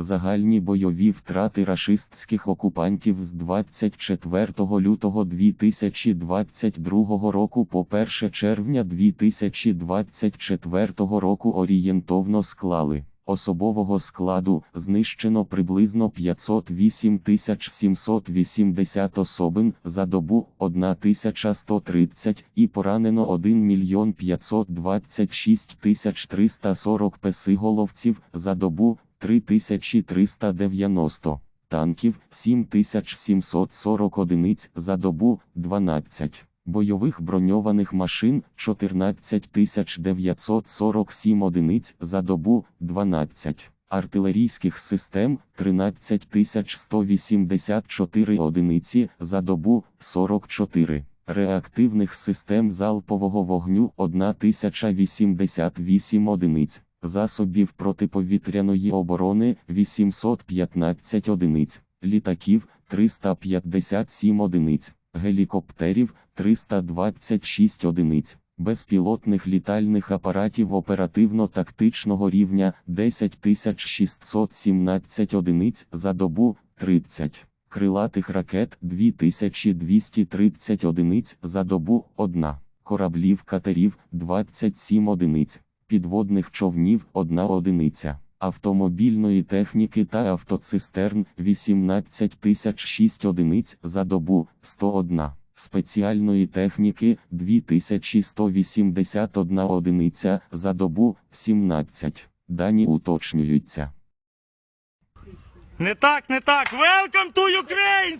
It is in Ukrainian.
Загальні бойові втрати рашистських окупантів з 24 лютого 2022 року по 1 червня 2024 року орієнтовно склали. Особового складу знищено приблизно 508 780 особин за добу 1130 і поранено 1 мільйон 526 340 песиголовців за добу 3390 танків 7740 одиниць за добу 12 бойових броньованих машин 14947 одиниць за добу 12 артилерійських систем 13184 одиниці за добу 44 реактивних систем залпового вогню 1088 одиниць засобів протиповітряної оборони 815 одиниць, літаків 357 одиниць, гелікоптерів 326 одиниць, безпілотних літальних апаратів оперативно-тактичного рівня 10617 одиниць за добу 30. Крилатих ракет 2230 одиниць за добу 1, кораблів катерів 27 одиниць, підводних човнів 1 одиниця, автомобільної техніки та автоцистерн 18006 одиниць за добу 101, спеціальної техніки 2181 одиниця за добу 17. Дані уточнюються. Не так, не так. Welcome to Ukraine,